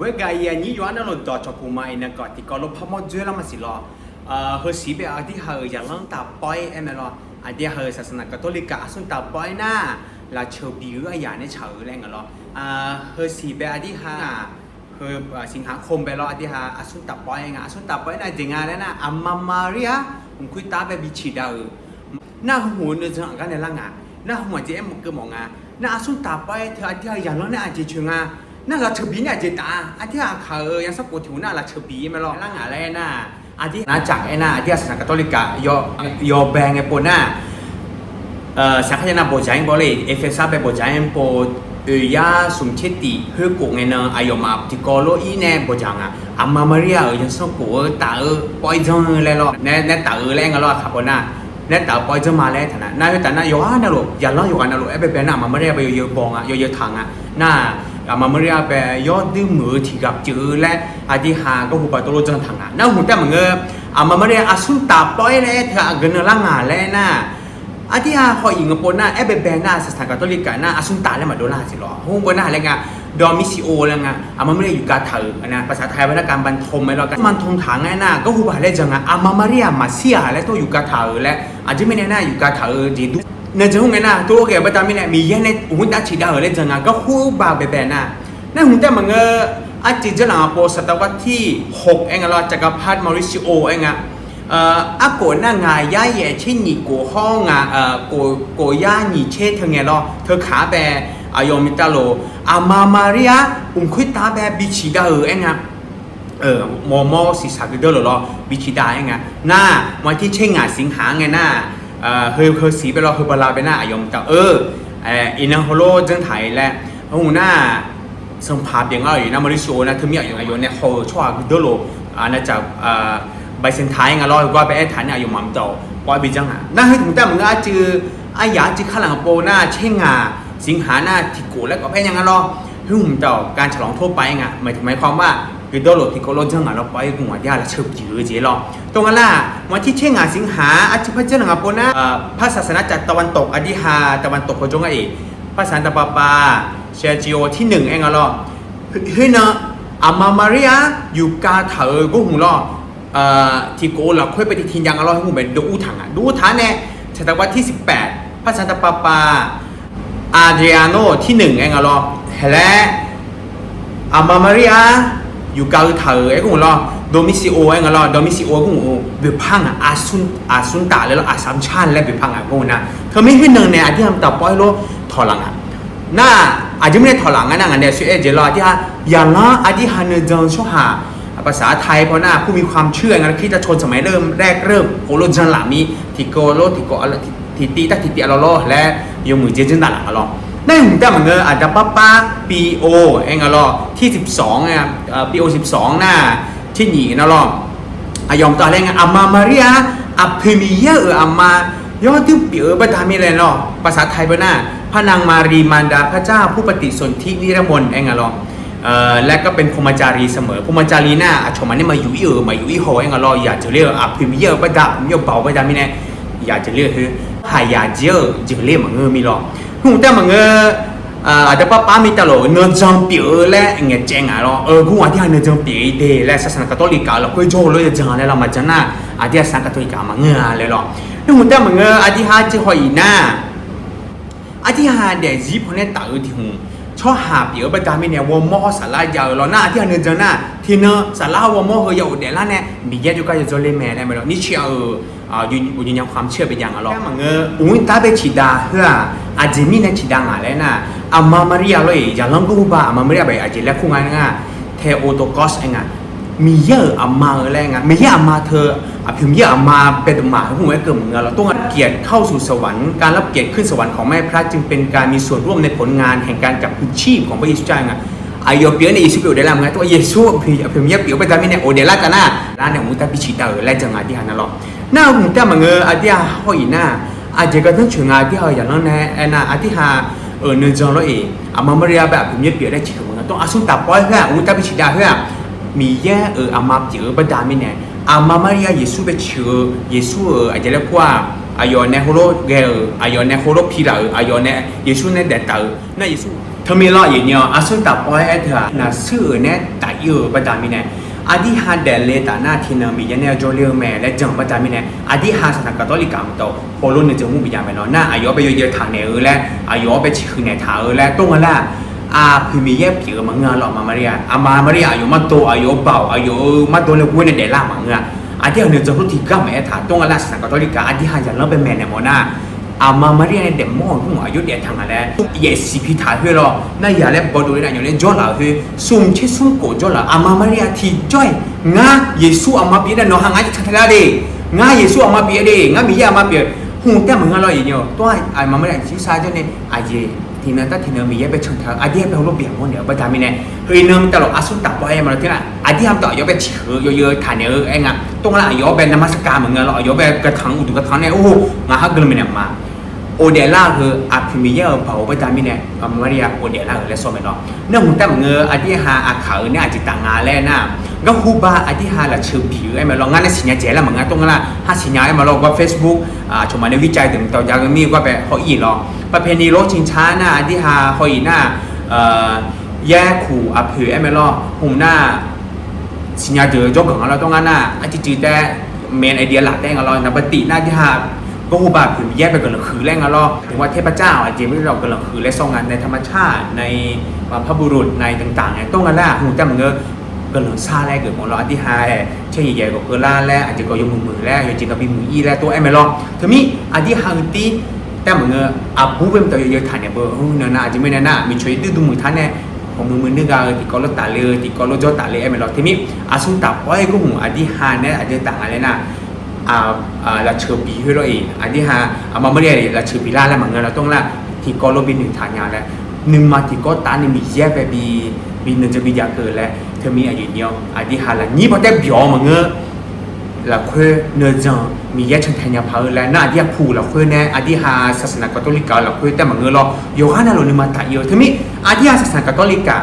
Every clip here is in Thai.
เวกายานี้ย้อนนั่นหล่นอจากกูมาอินก็ที่ก็ลบพมอด้วยแล้วมาสิลอเออเฮอสีเบอที่เฮออย่าลังตาปอยเอ็มลออันเดียเฮอศาสนากาทอลิกาสุนตาปอยหน้าลาเชอบิวอายาเนี่ยเฉอแรงกันลอเออเฮอสีเบอที่ฮาเฮอสิงหาคมไปลออันเดียฮาอสุนตาปอยงาอสุนตาปอยน่าจริงงานแล้นะอามมามาเรียผมคุยตาไบบิชิดาเออหน้าหูเนื้อจังกันในร่างอะหน้าหัวเจ๊มเกือบมองอะหน้าอสุนตาปอยเธออันเดียอย่างแล้นเน่ยอาจจเชิงอะ น่าละกเฉบีเนี่ยเจตาอาที่อาเขายังสักกูถิวน่าละกเฉบีไม่หรอกร่งอะไรน่ะอาที่นาจักไอ้น่ะอาที่ศาสนาคาทอลิกะยอยอแบงไอ้ปน่ะเอ่อสังฆทานโปรใงบอเลยเอเฟซัสไปโปรใจโปนเอียสุมเชติฮุกุองไงเนออายมาติโกโลอีเน่ปจังอะอามามาเรียเออยังสักกูตาเออปอยจังเลยหรอเน่เน่ตาเออแรงกันหรอครับปน่ะน่ตาปอยจะมาแล้วฐานะน่าแต่น่าอยู่อะนะลูกอย่าล้ออยู่กันนะลูกไอ้เป็นน่ะมาไม่ได้ไปเยอะๆบองอะเยอะๆทางอะน่า กับจือและอธิหาก็หูปตโลจังทางอะนาหูแต่เมึงเออมามรอาสุนตาปอยเลยเถอะเงินละงาแล้วนะอธิหาขออิงปนน่ะเอ้ไปแบน่ะสถานกาทอลิกน่ะอสุนตาแล้วมาโดนล่าสิหรอฮู้บ่น่ะแล้วไงดอมิซิโอแล้วไงอะมันไม่ได้อยู่กาเถอะนะภาษาไทยวรรณกรรบรรทมไม่หรอกมันทงถางไงน่ะก็หูบาแล้วจังอะอะมามาเรียมาเสียแล้วตัวอยู่กาเถอะแล้วอาจจะไม่แน่ๆอยู่กาถาเออจีดู ในจังหวะนั้นตัวแกประจำไม่แน่มีแย่ในหุ่นตาฉีดาวเลยจังอะก็คู่บาแบบน่ะนั่นหุ่นต่มันเอออาจจะหลังโปศตวรรษที่6เองเราจักรพรรดิมอริซิโอเองอะเอ่ออาโกน่างายาเย่เช่นนี่โกห้องอะเอ่อโกโกย่านี่เช่เธอไงล่ะเธอขาแบอายอมิตาโลอามามาเรียอุ้มคุยตาแบบบิชิดาเออเองอะเออมอมอสิสาคือเดอร์หรอวิชิดาไงหน้าวันที่เช่งอะสิงหาไงหน้า เออเฮอเฮอสีไปรอเฮอบลาไปหน้าอายมแต่เอออินโฮโลจังไทยและโอ้หน้าสัมภาษณ์อย่างอะไรนะมาริโซนะเธอมีอย่างอายเนี่ยเขาชอบคือเดอร์โลอ่าน่าจะเอ่อใบเซนไทยไงรอก็ไปไอ้ฐานเนี่ยอายมัมเจ้าปอยไปจังอะน่าให้ถึงแต่มึงอาจืออายาจือข้าหลังโปหน้าเช่งอะสิงหาหน้าทิโกแล้วก็แพ้ยังไงรอฮึ่มเจ้าการฉลองทั่วไปไงหมายถึงหมายความว่า คือโดโลที่เขาลดเชิงอะเราไปกัวย่าละเชิบจือเจหรอตรงนั้นล่ะวันที่เช่งอะสิงหาอาชิพเจ้าหนังปนะพระศาสนาจักตะวันตกอธิหาตะวันตกพจงไอพระสันตะปาปาเชจิโอที่หนึ่งเองอะหรอเฮ้ยเนาะอามามาริอาอยู่กาเถอกูหงหรอที่โกเราค่อยไปที่ทินยังอะหรอให้หูเป็นดูถังอะดูถังเนี่ยศตวรรษที่ 18 พระสันตะปาปาอาเดริอาโนที่หนึ่งเองอะหรอและอามามาริอา อยู่เกาเถอไอ้กูรอโดมิซิโอไอ้งรอโดมิซิโอกูเบียพังอะอาซุนอาซุนตาแล้วอาซัมชันแล้วเบียพังอะกูนะเธอไม่ขึ้นหนึ่งเนี่ยที่ทำต่อปอยโลถอหลังอะน่าอาจจะไม่ได้ถอหลังนะงานเนี่ยช่วยเอเจรอที่ฮะอย่างละอาทิฮาเนจังช่วหาภาษาไทยเพราะหน้าผู้มีความเชื่องั้นคิดจะชนสมัยเริ่มแรกเริ่มโอโลจันหลามีทิโกโลทิโกอะไรทิตีตักทิตีอลโลและยมือเจจินตาหลังอลอ นั่นแต่มันเงออาจจะป้าป้าปีโอเองอะรอที่ 12ไงปีโอ12 หน้าที่หนีนะรออายอมตอนแรกอามามาเรียอาเพมีเยออามายอดที่เปียบดามีอะไรเนาะภาษาไทยบ้าน่ะพระนางมารีมารดาพระเจ้าผู้ปฏิสนธินิรมนเองอะรอเอ่อและก็เป็นพมจารีเสมอพมจารีหน่ะชมมันนี่มาอยู่อีเออมาอยู่อีโฮเองอะรออยากจะเรียกอาเพมีเยอประดับเยอะเบาประดับมีแน่อยากจะเรียกคือหายาเจอจะเรียกมันเงอมีหรอ หูแต่มันเงออาจจะป้าป้ามีตลอดเนื้อจังเปียและเงี้ยเจงอะเนาะเออกูว่าที่เนื้อจังเปียเดและศาสนาคาทอลิกาเราคุยโจ้เลยจังแล้วเรามาจังน่ะอาที่ศาสนาคาทอลิกามันเงอเลยหรอหูแต่มันเงออาที่หาจะหอยหน้าอาที่หาเดี๋ยวจีพเนี่ยตาที่หูชอบหาเปียประจำมีเนี่ยวอมอสาลายาวเราหน้าที่เนื้อจังน่ะที่เนื้อสาลาวอมอเฮียอุเดล่าเนี่ยมีแยกอยู่ก็จะเล่แม่ได้ไหมล่ะนี่เชียว อ่ายืนยืนยันความเชื่อเป็นอย่างไรหรอมันเงออุ้ยตาไปฉีดาเพื่ออาจจะมีในฉีดางอะไรนะอามามาเรียเลยอย่าลังกูบ้าอามามาเรียไปอาจจะแล้วคู่งานง่ะเทโอโตกอสเองอะมีเยอะอามาอะไรง่ะไม่เยอะอามาเธออาพิมเยอะอามาเป็นหมาหัวเกิดเหมือนเราต้องเกียรติเข้าสู่สวรรค์การรับเกียรติขึ้นสวรรค์ของแม่พระจึงเป็นการมีส่วนร่วมในผลงานแห่งการจับพืชีพของพระเยซูเจ้าไงอายอเปียในเยซูเปียวได้แล้วไงตัวเยซูพิมเยอะเปียวไปทำไม่เนี่ยโอเดล่ากันนะร้านเนี่ยมุตาพิชิตาเออและจังหวะที่หันนั่นหรอห น่าหุ่นแต่มังเอออาทิตย์ห้อยหน้าอาทิตย์ก็ต้องเชิงอาที่เฮาอย่างนั้นนะแอน่าอาทิตย์หาเออเนื้อจองแล้เองอามาเริยาแบบผมยึดเปลี่ยนได้จิตของมันต้องอาสุนตาป้อยเพื่ออุตตะพิชิตยาเพื่อมีแย่เอออามาเจอประดามิเนี่อามาเริยาเยซูไปเชื่อเยซูเอออาจจะเรียกว่าอายอนเนโฮโรเกลอายอนเนโฮโรพีราอายอนเนเยซูเนเดตเตอร์นั่นเยซูเธอมีรอยอย่างเดียวอาสุนตาป้อยเธอน่ะซื่อเนี่ยแต่เยอะประดามิเนี่ย Adi ha delle ta na thina mi yane jo le me le jang ba ta mi ne adi ha sa na catholic am to polo ne jang mu bi ya me no na ayo be yo ye tha ne le ayo be chi khu ne tha le to ma la อาพิมีแยบเกี่ยวมังงาหลอกมามาเรียอามามาเรียอายุมาโตอายุเบาอายุมาโตเลยกุ้ยในเดล่ามังงาอาที่เราเนื้อจะรู้ที่ก้ามแม่ถาตรงกันละสังกัดตอริกาอาที่หายันเล่าเป็นแม่ในโมนา อามามาเรียนเด็กมอหัวอายุเด็กทางอะไรเยสิพิธาเฮรอน่าอย่าเล่นบอดูนะอย่าเล่นจ่อละเฮซุ่มเชซุ่มโกจ่อละอามามาเรียที่จ้อยงาเยซูอามาเปียนะน้องหางาจะทันละเดงาเยซูอามาเปียเดงามียามาเปียหูแต่มึงอะไรอย่างเงี้ยตัวอามามาเรียที่ซาจ่อเนี่ยอาเยทีนั้นถ้าทีนั้นมีเยไปชนทางอาเดียไปเอาลูกเบียงคนเดียวไปทำยังไงเฮ้ยนึงตลอดอาสุตับไปมาแล้วที่น่ะอาเดียมต่อยอไปเฉยเยอะๆฐานเยเออไอ้งะตรงนั้นอายอไปนมัสการเหมือนกันหรอยอไปกระถางอุดกระถางเนี่ยโอ้งาฮักเกินไปเนี่ยมา โอเดล่าคืออาพิมิเยอร์เผาไปตามมิเนี่ยอามารียโอเดล่าเลยสมัยเนาะเนื่องแต่เงออธิหาอาขาเนี่ยอาจจะต่างงานแล้วนะก็ฮูบาอธิหาละชื่อผิวไอ้มาลองงานในสิญญาเจแล้วเหมือนกันตรงนั้นละถ้าสิญญาไอ้มาลองว่า Facebook อ่าชมมาในวิจัยถึงต่อยากมีว่าแบบเขาอีหรอประเพณีโลชิงช้าน่ะอธิหาเขาอีน่ะเอ่อแย่ขู่อาผิวไอ้มาลองหุ่มหน้าสิญญาเจอจบของเราตรงนั้นน่ะอาจจะจืดแต่เมนไอเดียหลักได้ของเรานะปฏิหน้าที่หา ก็หูบาผืนแยกไปกันหรือคือแรงอะรอถึงว่าเทพเจ้าอาจจะไม่เรากันหรือคือและทรงงานในธรรมชาติในพระบุรุษในต่างๆเนี่ยตรงนั้นแหละหูแต่มึงเงอกันหรือซาแรกเกิดของเราอธิหายเช่นใหญ่ๆก็เกล่าแล้วอาจจะก็ยกมือมือแล้วอยู่จริงก็มีมืออีแล้วตัวไอ้ไม่รอถึงมีอธิหายตีแต่เมึงเงออาบูเป็นตัวเยอะๆฐานเนี่ยเบอร์หูเนาะอาจจะไม่แน่น่ะมีช่วยดื้อดูมือท่านเนี่ยของมือมือนึกเอาติกอลตาเลยติกอลจอตาเลยไอ้เมลอทีนี้อาสุนตับไว้ก็หูอธิหาเนี่ยอาจจะต่างอะไรนะ เราเชื่อปีให้เราเองอันนี้ฮะเอ拉车比迄落伊，啊你哈เ妈妈เ拉车比拉拉忙个啦，当แล้ว边หนเราต้องแลกที่กอลวินหนึ่งฐานงานแล้วหนึ่งมาที่ก็ตานี่มีแยกไปบีบีหนึ่งจะมียาเกิดแล้วเธอมีอายุเดียวอันนี้ฮาละนี่พอได้บีอมังเงอละเคือเนื้อจังมีแยกชันทันยาพาแล้วน่าที่ผู้เราคือแน่อันนี้ฮาศาสนาคาทอลิกเราคือแต่มังเงอราโยฮันน่ะเราหนึ่งมาตายเยอะเธอมีอันนี้หาศาสนาคาทอลิกา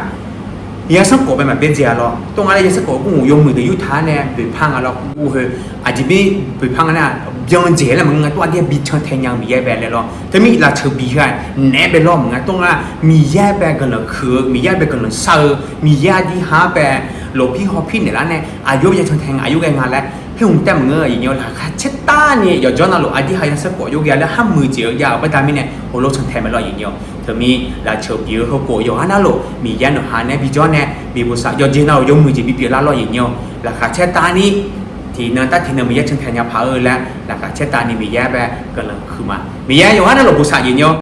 yasang ko ba ma ben jia lo tong ala yasang ko ku yong mu de yu tha ne be phang ala ku he a ji be be phang na jong je la mang to dia bi chang thai nyang bi ya ba le lo te mi la chu bi ha ne be lo mang tong ala mi ya ba ga lo khu mi ya ba ga lo sa mi ya di ha ba lo pi ho pi ne la ne a yo ya chang thai a yo ga nga la 흉 때문에 이녀라 카체타니 여전하로 아디 하야서고 여기 알라 한 무지여 야 바다미네 올로천 테멜로 이녀 더미 라초 비어하고 요 하나로 미얀노 하네 비전에 미부사 여진나로 요 무지 비비라로 이녀 라카체타니 디는 따티는 미야 천타냐 파을라 라카체타니 미야베 그런 그마 미야 요 하나로 부사 이녀